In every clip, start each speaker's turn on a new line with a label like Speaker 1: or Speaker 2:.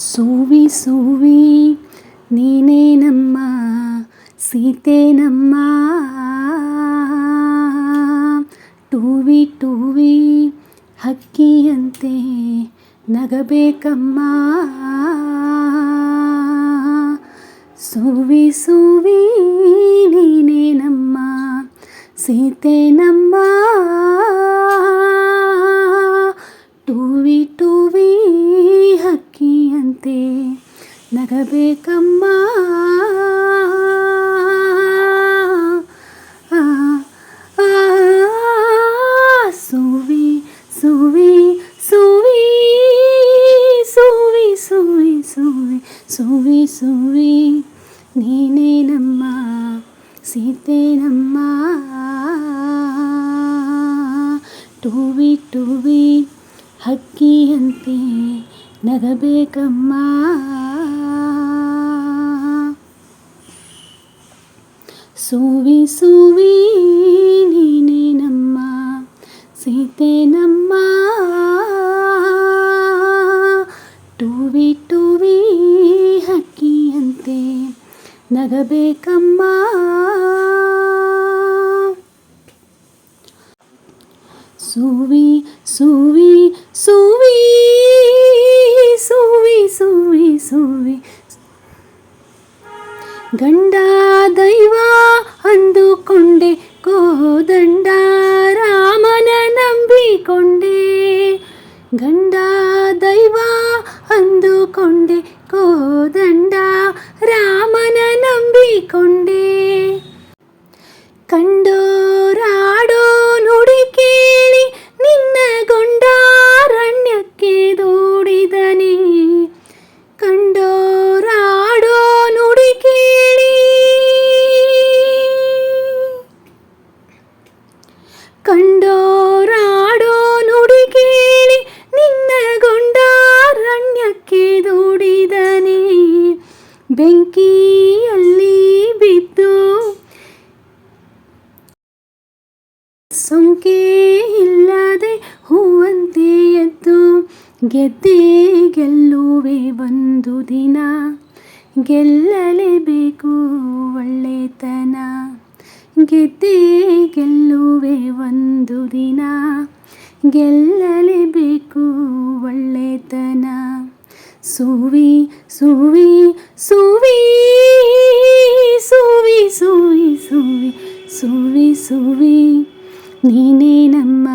Speaker 1: ಸೂವಿ ಸೂವಿ, ನೀನೇ ನಮ್ಮ, ಸೀತೆ ನಮ್ಮ. ಟೂವಿ ಟೂವಿ, ಹಕ್ಕಿಯಂತೆ ನಗಬೇಕಮ್ಮ. ಸೂವಿ ಸೂವಿ, ನೀನೇ ನಮ್ಮ, ಸೀತೆ ನಮ್ಮ. ನಗಬೇಕಮ್ಮ ಆ, ಆ, ಸೂವಿ ಸೂವಿ ಸೂವಿ ಸೂವಿ ಸೂವಿ ಸೂವಿ ಸೂವಿ ಸೂವಿ ನೀನೇ ನಮ್ಮ ಸೀತೆ ನಮ್ಮ ಟೂವಿ ಟೂವಿ ಹಕ್ಕಿಯಂತೆ ನಗಬೇಕಮ್ಮ ಸೂವಿ ಸೂವಿ ನೀನೇ ನಮ್ಮ, ಸೀತೆ ನಮ್ಮ. ಟೂವಿ ಟೂವಿ ಹಕ್ಕಿಯಂತೆ ನಗಬೇಕಮ್ಮ. ಸೂವಿ ಸೂವಿ ಸೂವಿ ಸೂವಿ ಸೂವಿ ಸೂವಿ. ಗಂಡ ಬೆಂಕಿಯಲ್ಲಿ ಬಿದ್ದು ಸೊಂಕೆ ಇಲ್ಲದೆ ಹೂವಂತೆ ಎದ್ದು ಗೆದ್ದೆ ಗೆಲ್ಲುವೆ ಒಂದು ದಿನ. ಗೆಲ್ಲಲೇಬೇಕು ಒಳ್ಳೆತನ. ಗೆದ್ದೆ ಗೆಲ್ಲುವೆ ಒಂದು ದಿನ. ಗೆಲ್ಲಲೇಬೇಕು ಒಳ್ಳೆತನ. ಸೂವಿ ಸೂವಿ, ಸುವಿ ಸುವಿ ಸುವಿ ಸುವಿ ಸುವಿ ಸುವಿ. ನೀನೇ ನಮ್ಮ,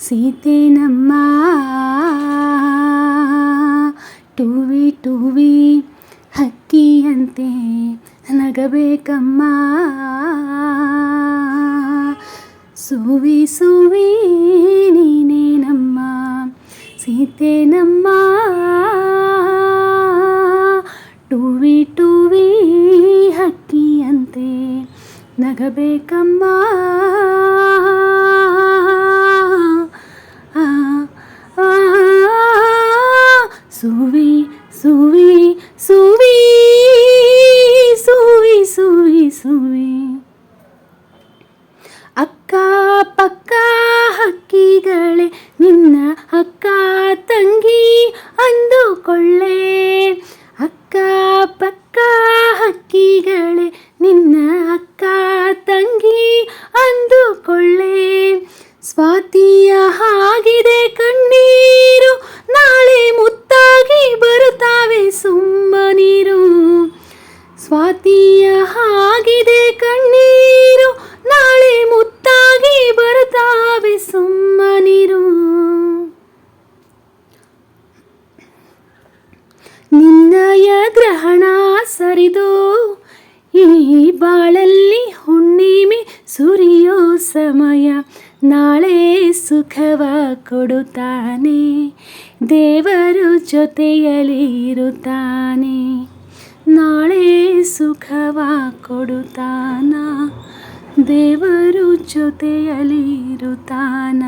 Speaker 1: ಸೀತೆ ನಮ್ಮ. ಟುವಿ ಟುವಿ, ಹಕ್ಕಿಯಂತೆ ನಗಬೇಕಮ್ಮ. ಸೂವಿ ಸೂವಿ, ನೀನೇ ನಮ್ಮ, ಸೀತೆ ನಮ್ಮ. ಸುವಿ ಸುವಿ ಸುವಿ ಸುವಿ ಸುವಿ ಸೂವಿ ಸೂವಿ. ಅಕ್ಕ ಸುರಿಯೋ ಸಮಯ. ನಾಳೆ ಸುಖವ ಕೊಡುತ್ತಾನೆ. ದೇವರು ಜೊತೆಯಲ್ಲಿ ಇರುತ್ತಾನೆ. ನಾಳೆ ಸುಖವ ಕೊಡುತ್ತಾನ. ದೇವರು ಜೊತೆಯಲ್ಲಿ ಇರುತ್ತಾನ.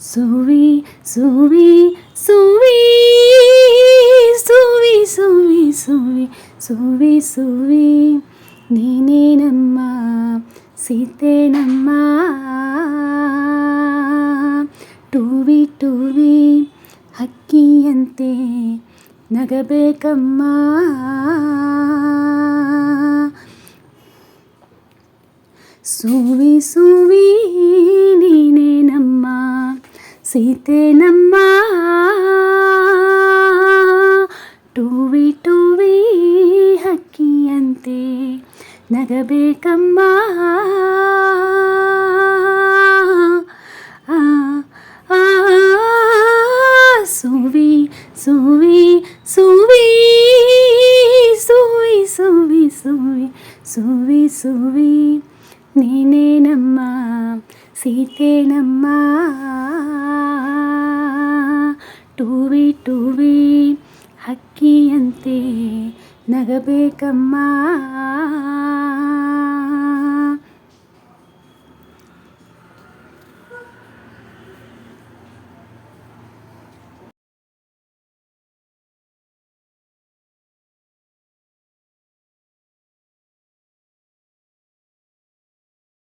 Speaker 1: ಸುವಿ ಸುವಿ ಸುವಿ ಸುವಿ ಸುವಿ ಸುವಿ ಸುವಿ ಸುವಿ. ನೀನೇ ನಮ್ಮ ಸೀತೆ ನಮ್ಮ. ಟೂವಿ ಟೂವಿ ಹಕ್ಕಿಯಂತೆ ನಗಬೇಕಮ್ಮ. ಸುವಿ ಸುವಿ ನೀನೇ ನಮ್ಮ. ಸೀತೆ ನಮ್ಮ. ನಗಬೇಕಮ್ಮ ಆ, ಆ, ಸುವಿ ಸುವಿ ಸುವಿ ಸುವಿ ಸುವಿ ಸುವಿ ಸುವಿ ಸುವಿ ನೀನೇ ನಮ್ಮ ಸೀತೆ ನಮ್ಮ ಟೂವಿ ಟೂವಿ ಹಕ್ಕಿಯಂತೆ ನಗಬೇಕಮ್ಮ